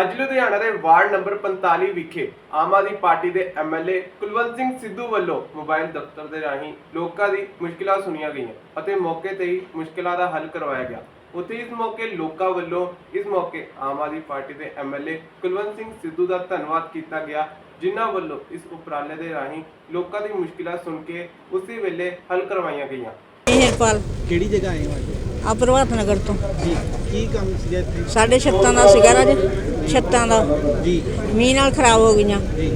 ਅੱਜ ਲੁਧਿਆਣਾ ਦੇ ward number 45 ਵਿਖੇ ਆਮ ਆਦਮੀ ਪਾਰਟੀ ਦੇ ਐਮਐਲਏ ਕੁਲਵੰਤ ਸਿੰਘ ਸਿੱਧੂ ਵੱਲੋਂ ਮੋਬਾਈਲ ਦਫ਼ਤਰ ਦੇ ਰਾਹੀਂ ਲੋਕਾਂ ਦੀ ਮੁਸ਼ਕਿਲਾਂ ਸੁਣੀਆਂ ਗਈਆਂ ਅਤੇ ਮੌਕੇ ਤੇ ਹੀ ਮੁਸ਼ਕਿਲਾਂ ਦਾ ਹੱਲ ਕਰਵਾਇਆ ਗਿਆ। ਉੱਥੇ ਇਸ ਮੌਕੇ ਲੋਕਾਂ ਵੱਲੋਂ ਇਸ ਮੌਕੇ ਆਮ ਆਦਮੀ ਪਾਰਟੀ ਦੇ ਐਮਐਲਏ ਕੁਲਵੰਤ ਸਿੰਘ ਸਿੱਧੂ ਦਾ ਧੰਨਵਾਦ ਕੀਤਾ ਗਿਆ ਜਿਨ੍ਹਾਂ ਵੱਲੋਂ ਇਸ ਉਪਰਾਲੇ ਦੇ ਰਾਹੀਂ ਲੋਕਾਂ ਦੀ ਮੁਸ਼ਕਿਲਾਂ ਸੁਣ ਕੇ ਉਸੇ ਵੇਲੇ ਹੱਲ ਕਰਵਾਈਆਂ ਗਈਆਂ। ਮਿਹਰਪਾਲ ਕਿਹੜੀ ਜਗ੍ਹਾ ਆਏ ਹੋ ਅੱਜ? ਆ ਪ੍ਰਭਾਤ ਨਗਰ ਤੋਂ। ਜੀ। ਕੀ ਕੰਮ ਸੀਗਾ ਇੱਥੇ? ਸਾਡੇ ਛੱਤਾਂ ਦਾ ਸੀਗਾ ਰਾਜ ਛੱਤਾਂ ਦਾ। ਜੀ। ਮੀਂਹ ਨਾਲ ਖਰਾਬ ਹੋ ਗਈਆਂ। ਜੀ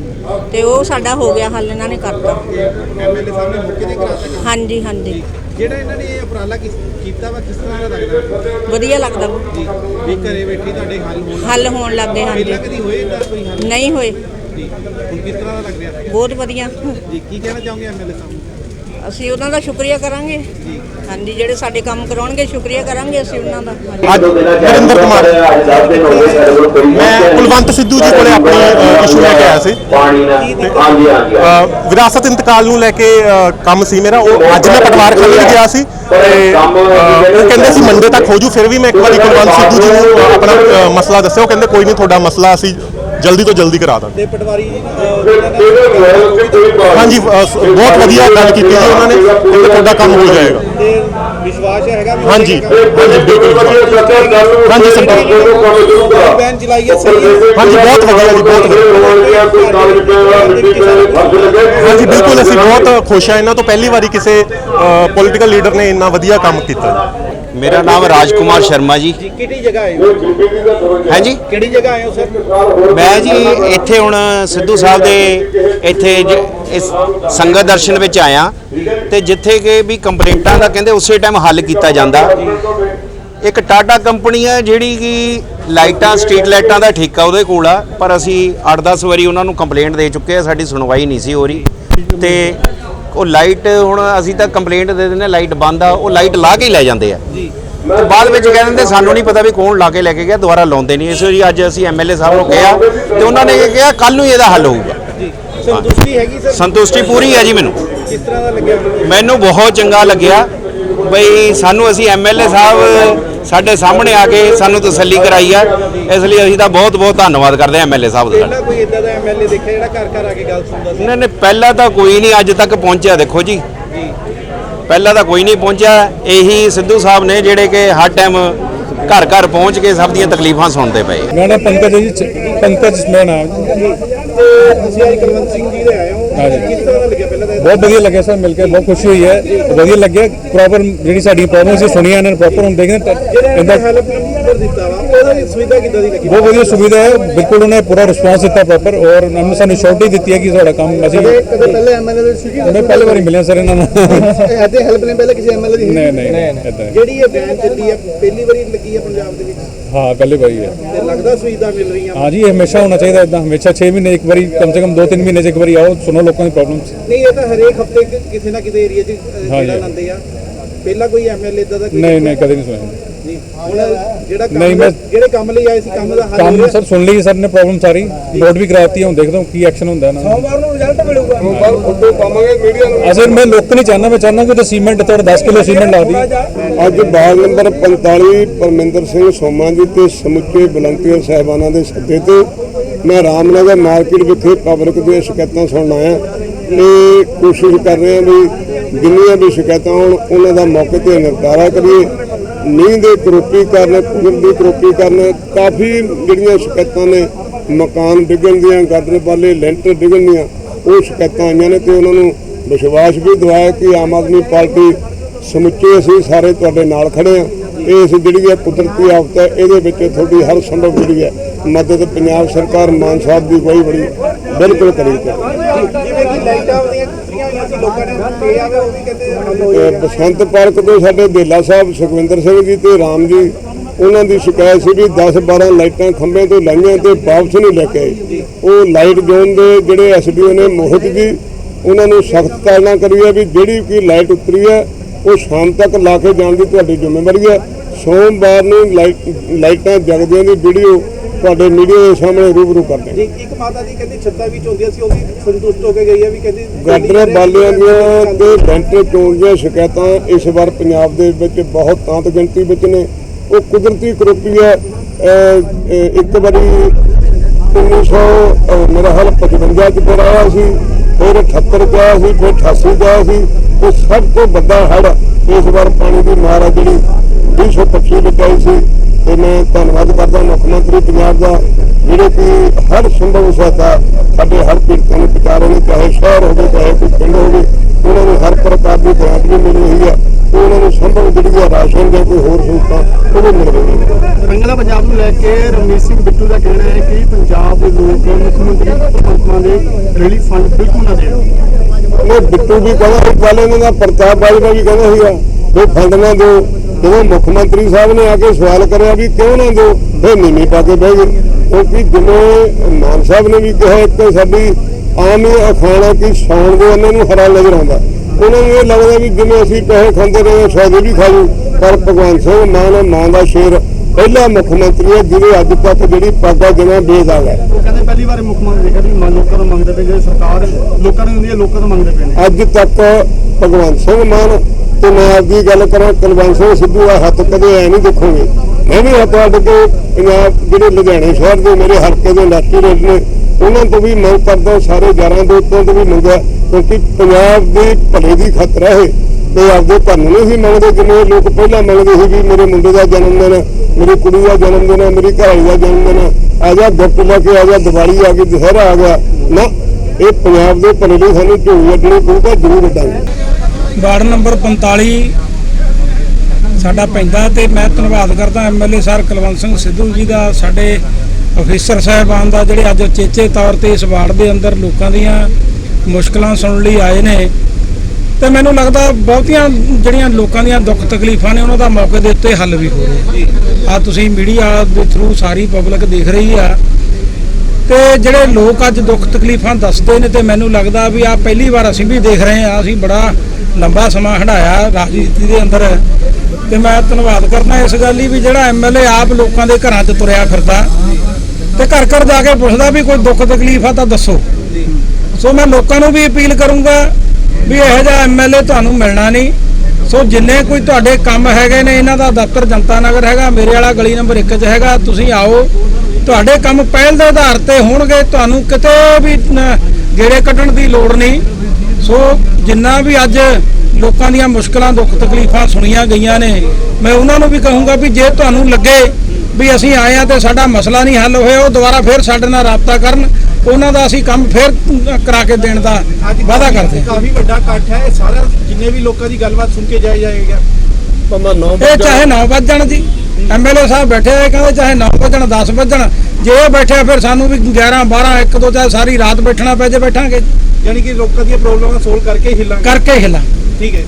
ਤੇ ਉਹ ਸਾਡਾ ਹੋ ਗਿਆ ਹੱਲ ਇਹਨਾਂ ਨੇ ਕਰਤਾ। ਐਮਐਲਏ ਸਾਹਿਬ ਨੇ ਮੌਕੇ ਤੇ ਕਰਾਤਾ ਕੰਮ ਹਾਂਜੀ ਹਾਂਜੀ। ਜਿਹੜਾ ਇਹਨਾਂ ਨੇ ਇਹ ਉਪਰਾਲਾ ਕਿਸ- ਕੀਤਾ ਵਾ ਕਿਸ ਤਰ੍ਹਾਂ ਦਾ ਲੱਗਦਾ? ਵਧੀਆ ਲੱਗਦਾ। ਜੀ। ਵੀ ਘਰੇ ਬੈਠੇ ਤੁਹਾਡੇ ਹੱਲ ਹੋਣ ਹੱਲ ਹੋਣ ਲੱਗੇ ਹਾਂਜੀ ਪਹਿਲਾਂ ਕਦੀ ਹੋਏ ਤਾਂ ਕੋਈ ਹੱਲ? ਨਹੀਂ ਹੋਏ। ਜੀ। ਹੁਣ ਕਿਸ ਤਰ੍ਹਾਂ ਦਾ ਲੱਗ ਰਿਹਾ? ਬਹੁਤ ਵਧੀਆ। ਜੀ। ਕੀ ਕਹਿਣਾ ਚਾਹੋਗੇ ਐਮਐਲਏ ਸਾਹਿਬ ਨੂੰ? ਅਸੀਂ ਉਹਨਾਂ ਦਾ ਸ਼ੁਕਰੀਆ ਕਰਾਂਗੇ। ਹਾਂਜੀ ਜਿਹੜੇ ਸਾਡੇ ਕੰਮ ਕਰਾਉਣਗੇ ਸ਼ੁਕਰੀਆ ਕਰਾਂਗੇ ਅਸੀਂ ਉਹਨਾਂ ਦਾ। ਨਰਿੰਦਰ ਕੁਮਾਰ। ਮੈਂ ਕੁਲਵੰਤ ਸਿੱਧੂ ਜੀ ਕੋਲੇ ਆਪਣੀ ਇਸ਼ੂ ਲੈ ਕੇ ਆਇਆ ਸੀ। ਪਾਣੀ ਨਾਲ ਹਾਂਜੀ ਹਾਂਜੀ ਅ, ਵਿਰਾਸਤ ਇੰਤਕਾਲ ਨੂੰ ਲੈ ਕੇ ਕੰਮ ਸੀ ਮੇਰਾ। ਉਹ ਅੱਜ ਮੈਂ ਪਟਵਾਰ ਵੀ ਗਿਆ ਸੀ ਤੇ ਉਹ ਕਹਿੰਦੇ ਸੀ ਮੰਡੇ ਤੱਕ ਹੋ ਜੂ ਫਿਰ ਵੀ ਮੈਂ ਇੱਕ ਵਾਰੀ ਕੁਲਵੰਤ ਸਿੱਧੂ ਜੀ ਨੂੰ ਆਪਣਾ ਮਸਲਾ ਦੱਸਿਆ। ਉਹ ਕਹਿੰਦੇ ਕੋਈ ਨਹੀਂ ਤੁਹਾਡਾ ਮਸਲਾ ਅਸੀਂ ਜਲਦੀ ਤੋਂ ਜਲਦੀ ਕਰਾ ਦਾਂਗੇ। ਤੇ ਪਟਵਾਰੀ ਹਾਂਜੀ ਅ, ਸ- ਬਹੁਤ ਵਧੀਆ ਗੱਲ ਕੀਤੀ ਜੀ ਉਹਨਾਂ ਨੇ। ਕਹਿੰਦੇ ਤੁਹਾਡਾ ਕੰਮ ਹੋ ਜਾਏਗਾ। ਤੇ ਵਿਸ਼ਵਾਸ ਹੈਗਾ ਵੀ ਹਾਂਜੀ। ਹਾਂਜੀ ਬਿਲਕੁਲ ਹਾਂਜੀ ਸਰਦਾਰ ਬੈਨ ਚਲਾਈ ਹੈ ਸਹੀ ਹੈ। ਹਾਂਜੀ, ਬਹੁਤ ਵਧੀਆ ਜੀ, ਬਹੁਤ ਹਾਂਜੀ ਬਿਲਕੁਲ ਅਸੀਂ ਬਹੁਤ ਖੁਸ਼ ਹਾਂ। ਇਹਨਾਂ ਤੋਂ ਪਹਿਲੀ ਵਾਰੀ ਕਿਸੇ ਪੋਲੀਟੀਕਲ ਲੀਡਰ ਨੇ ਇੰਨਾ ਵਧੀਆ ਕੰਮ ਕੀਤਾ। ਮੇਰਾ ਨਾਮ ਰਾਜਕੁਮਾਰ ਸ਼ਰਮਾ ਜੀ। ਜੀ ਕਿਹੜੀ ਜਗ੍ਹਾ ਆਏ ਹੋ? ਹੈ ਜੀ ਕਿਹੜੀ ਜਗ੍ਹਾ ਆਏ ਹੋ ਸਰ? ਮੈਂ ਜੀ ਇੱਥੇ ਹੁਣ ਸਿੱਧੂ ਸਾਹਿਬ ਦੇ ਇੱਥੇ ਜ- ਇਸ ਸੰਗਤ ਦਰਸ਼ਨ ਵਿੱਚ ਆਇਆ। ਤੇ ਜਿੱਥੇ ਕਿ ਵੀ ਕੰਪਲੇਂਟਾਂ ਦਾ ਕਹਿੰਦੇ ਉਸੇ ਟਾਈਮ ਹੱਲ ਕੀਤਾ ਜਾਂਦਾ। ਇੱਕ ਟਾਟਾ ਕੰਪਨੀ ਹੈ ਜਿਹੜੀ ਕਿ ਲਾਈਟਾਂ ਸਟਰੀਟ ਲਾਈਟਾਂ ਦਾ ਠੇਕਾ ਉਹਦੇ ਕੋਲ ਆ। ਪਰ ਅਸੀਂ 8-10 ਵਾਰੀ ਉਹਨਾਂ ਨੂੰ ਕੰਪਲੇਂਟ ਦੇ ਚੁੱਕੇ ਆ ਸਾਡੀ ਸੁਣਵਾਈ ਨਹੀਂ ਸੀ ਹੋ ਰਹੀ। ਤੇ ਉਹ ਲਾਈਟ ਹੁਣ ਅਸੀਂ ਤਾਂ ਕੰਪਲੇਂਟ ਦੇ ਦਿੰਦੇ ਲਾਈਟ ਬੰਦ ਆ ਉਹ ਲਾਈਟ ਲਾ ਕੇ ਹੀ ਲੈ ਜਾਂਦੇ ਆ। ਜੀ। ਤੇ ਬਾਅਦ ਵਿੱਚ ਕਹਿ ਦਿੰਦੇ ਸਾਨੂੰ ਨਹੀਂ ਪਤਾ ਵੀ ਕੌਣ ਲਾ ਕੇ ਲੈ ਕੇ ਗਿਆ ਦੁਬਾਰਾ ਲਾਉਂਦੇ ਨਹੀਂ। ਇਸ ਵਾਰੀ ਅੱਜ ਅਸੀਂ ਐਮਐਲਏ ਸਾਹਿਬ ਨੂੰ ਕਿਹਾ ਤੇ ਉਹਨਾਂ ਨੇ ਇਹ ਕਿਹਾ ਕੱਲ ਨੂੰ ਹੀ ਇਹਦਾ ਹੱਲ ਹੋਊਗਾ। ਜੀ। ਸੰਤੁਸ਼ਟੀ ਹੈਗੀ ਸਰ? ਸੰਤੁਸ਼ਟੀ ਪੂਰੀ ਹੈ ਜੀ ਮੈਨੂੰ। ਕਿਸ ਤਰ੍ਹਾਂ ਦਾ ਲੱਗਿਆ ਮੈਨੂੰ? ਬਹੁਤ ਚੰਗਾ ਲੱਗਿਆ। ਬਈ ਸਾਨੂੰ ਅਸੀਂ ਐਮਐਲਏ ਸਾਹਿਬ ਸਾਡੇ ਸਾਹਮਣੇ ਆ ਕੇ ਸਾਨੂੰ ਤਸੱਲੀ ਕਰਾਈ ਆ। ਇਸ ਲਈ ਅਸੀਂ ਤਾਂ ਬਹੁਤ ਬਹੁਤ ਧੰਨਵਾਦ ਕਰਦੇ ਹਾਂ ਐਮਐਲਏ ਸਾਹਿਬ ਦਾ ਕੋਈ ਇਦਾਂ ਦਾ ਐਮਐਲਏ ਦੇਖਿਆ ਜਿਹੜਾ ਘਰ ਘਰ ਆ ਕੇ ਗੱਲ ਸੁਣਦਾ ਸੀ? ਨਹੀਂ ਨਹੀਂ ਪਹਿਲਾਂ ਤਾਂ ਕੋਈ ਨਹੀਂ ਅੱਜ ਤੱਕ ਪਹੁੰਚਿਆ ਦੇਖੋ ਜੀ। ਜੀ। ਪਹਿਲਾਂ ਤਾਂ ਕੋਈ ਨਹੀਂ ਪਹੁੰਚਿਆ। ਇਹੀ ਸਿੱਧੂ ਸਾਹਿਬ ਨੇ ਜਿਹੜੇ ਕਿ ਹਰ ਟਾਈਮ ਘਰ ਘਰ ਪਹੁੰਚ ਕੇ ਸਭ ਦੀਆਂ ਤਕਲੀਫਾਂ ਸੁਣਦੇ ਪਏ। ਮੇਰਾ ਨਾਮ ਪੰਕਜ ਜੀ ਪੰਕਜ ਮੇਰਾ ਨਾਮ। ਹੈ ਜੀ। ਤੇ ਤੁਸੀਂ ਅੱਜ ਕੁਲਵੰਤ ਸਿੰਘ ਜੀ ਦੇ ਆਏ ਹੋ। ਹਾਂਜੀ। ਕਿਸ ਤਰ੍ਹਾਂ ਦਾ ਲੱਗਿਆ ਪਹਿਲਾਂ ਤਾਂ? ਬਹੁਤ ਵਧੀਆ ਲੱਗਿਆ ਸਰ ਮਿਲ ਕੇ ਬਹੁਤ ਖੁਸ਼ੀ ਹੋਈ ਹੈ। ਵਧੀਆ ਲੱਗਿਆ ਪ੍ਰੋਪਰ ਜਿਹੜੀ ਸਾਡੀ ਪ੍ਰੋਬਲਮ ਸੀ ਸੁਣੀਆਂ ਇਹਨਾਂ ਨੇ ਪ੍ਰੋਪਰ ਹੁਣ ਦੇਖਦੇ ਇਹਦਾ ਹੈਲਪ ਨੰਬਰ ਦਿੱਤਾ ਵਾ। ਉਹਦੀ ਸੁਵਿਧਾ ਕਿੱਦਾਂ ਦੀ ਲੱਗੀ? ਬਹੁਤ ਵਧੀਆ ਸੁਵਿਧਾ ਹੈ। ਬਿਲਕੁਲ ਉਹਨੇ ਪੂਰਾ ਰਿਸਪਾਂਸ ਦਿੱਤਾ ਪ੍ਰੋਪਰ ਔਰ ਉਹਨਾਂ ਨੇ ਸਾਨੂੰ ਸ਼ੋਰਟੀ ਦਿੱਤੀ ਹੈ ਕਿ ਤੁਹਾਡਾ ਕੰਮ ਅਸੀਂ ਕਦੇ ਪਹਿਲੇ ਐਮਐਲਏ ਦੇ ਸੀਗੀ? ਉਹਨੇ ਪਹਿਲੀ ਵਾਰੀ ਮਿਲਿਆ ਸਰ ਇਹਨਾਂ ਨੂੰ। ਇਹਦੇ ਹੈਲਪ ਨੇ ਪਹਿਲੇ ਕਿਸੇ ਐਮਐਲਏ ਦੀ ਨਹੀਂ ਨਹੀਂ ਜਿਹੜੀ ਇਹ ਬੈਨ ਚੱਲੀ ਹੈ ਪਹਿਲੀ ਵਾਰੀ ਲੱਗੀ ਹੈ ਪੰਜਾਬ ਦੇ ਵਿੱਚ? ਹਾਂ ਪਹਿਲੀ ਵਾਰੀ ਹੈ। ਤੇ ਲੱਗਦਾ ਸੁਵਿਧਾ ਮਿਲ ਰਹੀਆਂ ਹਾਂ? ਜੀ ਇਹ ਹਮੇਸ਼ਾ ਹੋਣਾ ਚਾਹੀਦਾ ਇਦਾਂ ਹਮੇਸ਼ਾ 6 ਮਹੀਨੇ ਇੱਕ ਵਾਰੀ ਕਮ ਸੇ ਕਮ 2-3 ਮਹੀਨੇ 'ਚ ਇੱਕ ਵਾਰੀ ਆਓ ਸੁਣੋ ਲੋਕਾਂ ਦੀ ਪ੍ਰੋਬਲਮਸ ਨਹੀਂ ਇਹ ਤਾਂ ਹਰੇਕ ਹਫ਼ਤੇ ਕਿਸੇ ਨਾ ਕਿਸੇ ਏਰੀਆ 'ਚ। ਜਿਹੜਾ ਲਾਉਂਦੇ ਆ। ਪਹਿਲਾਂ ਕੋਈ ਐਮਐਲਏ ਇਦਾਂ ਦਾ ਨਹੀਂ ਨਹੀਂ ਕਦੇ ਨਹੀਂ ਸੁਣਿਆ। ਨਹੀਂ। ਹੁਣ ਜਿਹੜਾ ਕੰਮ ਨਹੀਂ, ਦਾ- ਮੈਂ- ਜਿਹੜੇ ਕੰਮ ਲਈ ਆਏ ਸੀ ਕੰਮ ਦਾ ਹੱਲ ਹੋ ਕੰਮ ਰਿਹਾ ਸਰ ਸੁਣ ਲਈ ਸਰ ਨੇ ਪ੍ਰੋਬਲਮ ਸਾਰੀ। ਨੋਟ ਵੀ ਕਰਾਤੀ ਹੁਣ ਦੇਖਦਾ ਹਾਂ ਕੀ ਐਕਸ਼ਨ ਹੁੰਦਾ ਨਾ ਸੋਮਵਾਰ ਨੂੰ ਰਿਜ਼ਲਟ ਮਿਲੂਗਾ। ਅਸਲ ਮੈਂ ਲੋਕ ਨਹੀਂ ਚਾਹੁੰਦਾ ਮੈਂ ਚਾਹੁੰਦਾ ਕਿ ਉਹ ਸੀਮੈਂਟ ਤੇ 10 ਕਿਲੋ ਸੀਮੈਂਟ ਲਾ ਦੀ ਅੱਜ ਵਾਰਡ ਨੰਬਰ 45 ਪਰਮਿੰਦਰ ਸਿੰਘ ਸੋਮਾ ਜੀ ਤੇ ਸਮੁੱਚੇ ਵਲੰਟੀਅਰ ਸਹਿਬਾਨਾਂ ਦੇ ਸੱਦੇ ਤੇ ਮੈਂ ਰਾਮਨਗਰ ਮਾਰਕੀਟ ਵਿਖੇ ਪਬਲਿਕ ਦੀਆਂ ਸ਼ਿਕਾਇਤਾਂ ਸੁਣਨ ਆਇਆ। ਤੇ ਕੋਸ਼ਿਸ਼ ਕਰ ਰਹੇ ਹਾਂ ਵੀ ਜਿੰਨੀਆਂ ਵੀ ਸ਼ਿਕਾਇਤਾਂ ਹੋਣ ਉਹਨਾਂ ਦਾ ਮੌਕੇ ਤੇ ਨਿਪਟਾਰਾ ਕਰੀਏ। ਨੀਂਦ ਦੇ ਕਰੋਪੀ ਕਰਨ, ਕੁਦਰਤ ਦੀ ਕਰੋਪੀ ਕਰਨ ਕਾਫੀ ਜਿਹੜੀਆਂ ਸ਼ਿਕਾਇਤਾਂ ਨੇ, ਮਕਾਨ ਡਿੱਗਣ ਦੀਆਂ ਗਾਡਰ ਵਾਲੇ ਲੈਂਟਰ ਡਿੱਗਣ ਦੀਆਂ, ਉਹ ਸ਼ਿਕਾਇਤਾਂ ਆਈਆਂ ਨੇ ਤੇ ਉਹਨਾਂ ਨੂੰ ਵਿਸ਼ਵਾਸ ਵੀ ਦਿਵਾਇਆ ਕਿ ਆਮ ਆਦਮੀ ਪਾਰਟੀ ਸਮੁੱਚੇ ਅਸੀਂ ਸਾਰੇ ਤੁਹਾਡੇ ਨਾਲ ਖੜੇ ਆ ਇਸ ਜਿਹੜੀ ਹੈ ਕੁਦਰਤੀ ਆਫਤ ਹੈ, ਇਹਦੇ ਵਿੱਚ ਤੁਹਾਡੀ ਹਰ ਸੰਭਵ ਜਿਹੜੀ ਹੈ ਮਦਦ ਪੰਜਾਬ ਸਰਕਾਰ ਮਾਨ ਸਾਹਿਬ ਦੀ ਕੋਈ ਬੜੀ ਬਿਲਕੁਲ ਕਰੇਗੀ ਜਿਵੇਂ ਕਿ ਲਾਈਟਾਂ ਉਹਦੀਆਂ ਟੁੱਟੀਆਂ ਹੋਈਆਂ ਸੀ ਲੋਕਾਂ ਨੇ ਤੇ ਆਵੇ ਉਹ ਵੀ ਕਹਿੰਦੇ ਹੱਲ ਹੋ ਬਸੰਤ ਪਾਰਕ ਤੋਂ ਸਾਡੇ ਬੇਲਾ ਸਾਹਿਬ ਸੁਖਵਿੰਦਰ ਸਿੰਘ ਜੀ ਤੇ ਰਾਮ ਜੀ ਉਹਨਾਂ ਦੀ ਸ਼ਿਕਾਇਤ ਸੀ ਵੀ 10 12 ਲਾਈਟਾਂ ਖੰਭੇ ਤੋਂ ਲਾਈਆਂ ਤੇ ਵਾਪਸ ਨਹੀਂ ਲੈ ਕੇ ਆਏ। ਉਹ ਲਾਈਟ ਜ਼ੋਨ ਦੇ ਜਿਹੜੇ ਐਸਡੀਓ ਨੇ ਮੋਹਿਤ ਜੀ ਉਹਨਾਂ ਨੂੰ ਸਖਤ ਤਾਲਨਾ ਕਰੀ ਹੈ ਵੀ ਜਿਹੜੀ ਕੀ ਲਾਈਟ ਉਤਰੀ ਹੈ ਉਹ ਸ਼ਾਮ ਤੱਕ ਲਾ ਕੇ ਜਾਣ ਦੀ ਤੁਹਾਡੀ ਜ਼ਿੰਮੇਵਾਰੀ ਹੈ। ਸੋਮਵਾਰ ਨੂੰ ਲਾਈਟਾਂ ਜਗਦੀਆਂ ਦੀ ਵੀਡੀਓ ਤੁਹਾਡੇ ਮੀਡੀਆ ਦੇ ਸਾਹਮਣੇ ਰੂਬਰੂ ਕਰਦੇ ਜੀ ਇੱਕ ਮਾਤਾ ਜੀ ਕਹਿੰਦੀ ਛੱਤਾਂ ਵੀ ਚੋਂਦੀਆਂ ਸੀ ਉਹ ਵੀ ਸੰਤੁਸ਼ਟ ਹੋ ਕੇ ਗਈ ਹੈ ਵੀ ਕਹਿੰਦੀ ਗਾਡਰ ਬਾਲਿਆਂ ਦੀਆਂ ਤੇ ਬੈਂਟੇ ਚੋਣ ਦੀਆਂ ਸ਼ਿਕਾਇਤਾਂ ਇਸ ਵਾਰ ਪੰਜਾਬ ਦੇ ਵਿੱਚ ਬਹੁਤ ਤਾਂਤ ਗਿਣਤੀ ਵਿੱਚ ਨੇ। ਉਹ ਕੁਦਰਤੀ ਕਰੋਪੀ ਹੈ। ਇੱਕ ਵਾਰੀ 1900 ਅਹ ਮੇਰਾ ਹਾਲ 55 ਚ ਫਿਰ ਆਇਆ ਸੀ ਫਿਰ 78 ਚ ਆਇਆ ਸੀ ਫਿਰ 88 ਚ ਆਇਆ ਸੀ। ਤੇ ਸਭ ਤੋਂ ਵੱਡਾ ਹੜ ਇਸ ਵਾਰ ਪਾਣੀ ਦੀ ਮਾਰ ਆ ਜਿਹੜੀ 225 ਵਿੱਚ ਆਈ ਸੀ ਤੇ ਮੈਂ ਧੰਨਵਾਦ ਕਰਦਾ ਮੁੱਖ ਮੰਤਰੀ ਪੰਜਾਬ ਦਾ ਜਿਹੜੇ ਕਿ ਹਰ ਸੰਭਵ ਸਹਾਇਤਾ ਸਾਡੇ ਹਰ ਪੀੜਤਾਂ ਨੂੰ ਪਹੁੰਚਾ ਰਹੇ ਨੇ ਚਾਹੇ ਸ਼ਹਿਰ ਹੋਵੇ ਚਾਹੇ ਕੋਈ ਪਿੰਡ ਹੋਵੇ ਉਹਨਾਂ ਨੂੰ ਹਰ ਪ੍ਰਕਾਰ ਦੀ ਵੀ ਮਿਲ ਰਹੀ ਹੈ ਉਹਨਾਂ ਨੂੰ ਸੰਭਵ ਜਿਹੜੀ ਹੈ ਰਾਸ਼ਨ ਜਾਂ ਕੋਈ ਹੋਰ ਸਹੂਲਤਾਂ ਉਹ ਮਿਲ ਰਹੀਆਂ ਨੇ। ਰੰਗਲਾ ਪੰਜਾਬ ਨੂੰ ਲੈ ਕੇ ਰਮਨੀਤ ਸਿੰਘ ਬਿੱਟੂ ਦਾ ਕਹਿਣਾ ਹੈ ਕਿ ਪੰਜਾਬ ਦੇ ਲੋਕ ਮੁੱਖ ਮੰਤਰੀ ਮਾਨ ਦੇ ਰਿਲੀਫ ਫੰਡ ਬਿਲਕੁਲ ਨਾ ਦੇਣ। ਉਹ ਬਿੱਟੂ ਵੀ ਕਹਿੰਦਾ ਸੀ ਕੱਲ ਇਹਨਾਂ ਦਾ ਪ੍ਰਤਾਪ ਬਾਜਵਾ ਵੀ ਕਹਿੰਦਾ ਸੀਗਾ ਵੀ ਫੰਡ ਨਾ ਦਿਓ। ਜਦੋਂ ਮੁੱਖ ਮੰਤਰੀ ਸਾਹਿਬ ਨੇ ਆ ਕੇ ਸਵਾਲ ਕਰਿਆ ਵੀ ਕਿਉਂ ਨਾ ਦਿਓ ਫਿਰ ਨੀਵੀਂ ਪਾ ਕੇ ਬਹਿ ਗਏ। ਕਿਉਂਕਿ ਜਿਵੇਂ ਮਾਨ ਸਾਹਿਬ ਨੇ ਵੀ ਕਿਹਾ ਇੱਕ ਸਾਡੀ ਆਮ ਹੀ ਅਖਾਣਾ ਕਿ ਸੌਣ ਦੇ ਉਹਨਾਂ ਨੂੰ ਹਰਾ ਨਜ਼ਰ ਆਉਂਦਾ। ਉਹਨਾਂ ਨੂੰ ਇਹ ਲੱਗਦਾ ਵੀ ਜਿਵੇਂ ਅਸੀਂ ਪੈਸੇ ਖਾਂਦੇ ਰਹੇ ਇਹ ਵੀ ਖਾ ਜੂ ਪਰ ਭਗਵਾਨ ਸਿੰਘ ਮਾਨ ਮਾਂ ਦਾ ਸ਼ੇਰ ਪਹਿਲਾ ਮੁੱਖ ਮੰਤਰੀ ਹੈ ਜਿਹਦੇ ਅੱਜ ਤੱਕ ਜਿਹੜੀ ਪਾਗਾ ਜਨਾ ਬੇਦਾਗ ਹੈ। ਉਹ ਕਹਿੰਦੇ ਪਹਿਲੀ ਵਾਰ ਮੁੱਖ ਮੰਤਰੀ ਵੀ ਮੰਨ ਲੋਕਾਂ ਤੋਂ ਮੰਗਦੇ ਪਏ ਜਿਹੜੇ ਸਰਕਾਰ ਲੋਕਾਂ ਨੂੰ ਦਿੰਦੀ ਹੈ ਲੋਕਾਂ ਤੋਂ ਮੰਗਦੇ ਪਏ ਨੇ। ਅੱਜ ਤੱਕ ਭਗਵੰਤ ਸਿੰਘ ਮਾਨ ਤੇ ਮੈਂ ਆਪਦੀ ਗੱਲ ਕਰਾਂ, ਕੁਲਵੰਤ ਸਿੰਘ ਸਿੱਧੂ ਦਾ ਹੱਥ ਕਦੇ ਐ ਨਹੀਂ ਦੇਖੋਗੇ। ਮੈਂ ਵੀ ਹੱਥ ਅੱਡ ਕੇ ਪੰਜਾਬ ਜਿਹੜੇ ਲੁਧਿਆਣੇ ਸ਼ਹਿਰ ਦੇ ਮੇਰੇ ਹਲਕੇ ਦੇ ਇੰਡਸਟਰੀਅਲ ਨੇ, ਉਹਨਾਂ ਤੋਂ ਵੀ ਮੰਗ ਕਰਦਾ, ਸਾਰੇ ਯਾਰਾਂ ਦੋਸਤਾਂ ਤੋਂ ਵੀ ਮੰਗਿਆ ਕਿਉਂਕਿ ਪੰਜਾਬ ਦੀ ਭਲੇ ਦੀ ਖਤਰਾ ਹੈ ਤੇ ਆਪਦੇ ਤੁਹਾਨੂੰ ਨਹੀਂ ਸੀ ਮੰਗਦੇ, ਜਿਵੇਂ ਲੋਕ ਪਹਿਲਾਂ ਮੰਗਦੇ ਸੀ ਵੀ ਮੇਰੇ ਮੁੰਡੇ ਦਾ ਜਨਮ ਦਿਨ, ਮੇਰੀ ਕੁੜੀ ਦਾ ਜਨਮ ਦਿਨ ਹੈ ਮੇਰੀ ਘਰਵਾਲੀ ਦਾ ਜਨਮ ਦਿਨ, ਆ ਜਾ ਗਿਫਟ ਲੈ ਕੇ, ਆ ਜਾ ਦੀਵਾਲੀ ਆ ਗਈ, ਦੁਸਹਿਰਾ ਆ ਗਿਆ। ਨਾ, ਇਹ ਪੰਜਾਬ ਦੇ ਭਲੇ ਲਈ ਸਾਨੂੰ ਝੋਲੀ ਅੱਡਣੀ ਪਊਗਾ, ਜ਼ਰੂਰ ਅੱਡਾਂਗੇ ਵਾਰਡ ਨੰਬਰ 45 ਸਾਡਾ ਪੈਂਦਾ ਤੇ ਮੈਂ ਧੰਨਵਾਦ ਕਰਦਾ ਐਮਐਲਏ ਸਰ ਕੁਲਵੰਤ ਸਿੰਘ ਸਿੱਧੂ ਜੀ ਦਾ, ਸਾਡੇ ਅਫੀਸਰ ਸਾਹਿਬਾਨ ਦਾ, ਜਿਹੜੇ ਅੱਜ ਚੇਚੇ ਤੌਰ ਤੇ ਇਸ ਵਾਰਡ ਦੇ ਅੰਦਰ ਲੋਕਾਂ ਦੀਆਂ ਮੁਸ਼ਕਲਾਂ ਸੁਣਨ ਲਈ ਆਏ ਨੇ। ਤੇ ਮੈਨੂੰ ਲੱਗਦਾ ਬਹੁਤੀਆਂ ਜਿਹੜੀਆਂ ਲੋਕਾਂ ਦੀਆਂ ਦੁੱਖ ਤਕਲੀਫਾਂ ਨੇ, ਉਹਨਾਂ ਦਾ ਮੌਕੇ ਦੇ ਉੱਤੇ ਹੱਲ ਵੀ ਹੋ ਰਿਹਾ। ਆ ਤੁਸੀਂ ਮੀਡੀਆ ਦੇ ਥਰੂ ਸਾਰੀ ਪਬਲਿਕ ਦੇਖ ਰਹੀ ਆ। ਤੇ ਜਿਹੜੇ ਲੋਕ ਅੱਜ ਦੁੱਖ ਤਕਲੀਫਾਂ ਦੱਸਦੇ ਨੇ ਤੇ ਮੈਨੂੰ ਲੱਗਦਾ ਵੀ ਆ ਪਹਿਲੀ ਵਾਰ ਅਸੀਂ ਵੀ ਦੇਖ ਰਹੇ ਆ ਅਸੀਂ ਬੜਾ ਲੰਬਾ ਸਮਾਂ ਹੰਢਾਇਆ ਰਾਜਨੀਤੀ ਦੇ ਅੰਦਰ। ਤੇ ਮੈਂ ਧੰਨਵਾਦ ਕਰਦਾ ਇਸ ਗੱਲ ਲਈ ਵੀ ਜਿਹੜਾ ਐਮਐਲਏ ਆਪ ਲੋਕਾਂ ਦੇ ਘਰਾਂ 'ਚ ਤੁਰਿਆ ਫਿਰਦਾ ਤੇ ਘਰ ਘਰ ਜਾ ਕੇ ਪੁੱਛਦਾ ਵੀ ਕੋਈ ਦੁੱਖ ਤਕਲੀਫ ਆ ਤਾਂ ਦੱਸੋ। ਸੋ ਮੈਂ ਲੋਕਾਂ ਨੂੰ ਵੀ ਅਪੀਲ ਕਰੂੰਗਾ ਵੀ ਇਹੋ ਜਿਹਾ ਐਮਐਲਏ ਤੁਹਾਨੂੰ ਮਿਲਣਾ ਨਹੀਂ। ਸੋ ਜਿੰਨੇ ਕੋਈ ਤੁਹਾਡੇ ਕੰਮ ਹੈਗੇ ਨੇ, ਇਹਨਾਂ ਦਾ ਦਫ਼ਤਰ ਜਨਤਾ ਨਗਰ ਹੈਗਾ, ਮੇਰੇ ਵਾਲਾ ਗਲੀ ਨੰਬਰ 1 'ਚ ਹੈਗਾ, ਤੁਸੀਂ ਆਓ। ਤੁਹਾਡੇ ਕੰਮ ਪਹਿਲ ਦੇ ਆਧਾਰ ਤੇ ਹੋਣਗੇ ਤੁਹਾਨੂੰ ਕਿਤੇ ਵੀ ਗੇੜੇ ਕੱਢਣ ਦੀ ਲੋੜ ਨਹੀਂ। ਸੋ ਜਿੰਨਾ ਵੀ ਅੱਜ ਲੋਕਾਂ ਦੀਆਂ ਮੁਸ਼ਕਲਾਂ ਦੁੱਖ ਤਕਲੀਫਾਂ ਸੁਣੀਆਂ ਗਈਆਂ ਨੇ ਮੈਂ ਉਹਨਾਂ ਨੂੰ ਵੀ ਕਹੂੰਗਾ ਵੀ ਜੇ ਤੁਹਾਨੂੰ ਲੱਗੇ ਵੀ ਅਸੀਂ ਆਏ ਆ ਤੇ ਸਾਡਾ ਮਸਲਾ ਨਹੀਂ ਹੱਲ ਹੋਇਆ ਉਹ ਦੁਬਾਰਾ ਫਿਰ ਸਾਡੇ ਨਾਲ ਰਾਬਤਾ ਕਰਨ ਉਹਨਾਂ ਦਾ ਅਸੀਂ ਕੰਮ ਫਿਰ ਕਰਾ ਕੇ ਦੇਣ ਦਾ ਵਾਅਦਾ ਕਰਦੇ ਹਾਂ। ਕਾਫੀ ਵੱਡਾ ਇਕੱਠ ਹੈ ਇਹ ਸਾਰਾ ਜਿੰਨੇ ਵੀ ਲੋਕਾਂ ਦੀ ਗੱਲਬਾਤ ਸੁਣ ਕੇ ਜਾਇਆ ਜਾਏਗਾ। ਭਾਵੇਂ ਨੌ ਇਹ ਚਾਹੇ 9 ਵੱਜਣ ਜੀ। ਐਮਐਲਏ ਸਾਹਿਬ ਬੈਠੇ ਹੋਏ ਕਹਿੰਦੇ ਚਾਹੇ 9 ਵੱਜਣ 10 ਵੱਜਣ। ਜੇ ਇਹ ਬੈਠੇ ਫਿਰ ਸਾਨੂੰ ਵੀ 11 12 1 2 ਚਾਹੇ ਸਾਰੀ ਰਾਤ ਬੈਠਣਾ ਪੈ ਜੇ ਬੈਠਾਂਗੇ। ਯਾਨੀ ਕਿ ਲੋਕਾਂ ਦੀਆਂ ਪ੍ਰੋਬਲਮਾਂ ਸੋਲਵ ਕਰਕੇ ਹਿੱਲਾਂਗੇ। ਕਰਕੇ ਹਿਲਾ ਠੀਕ ਹੈ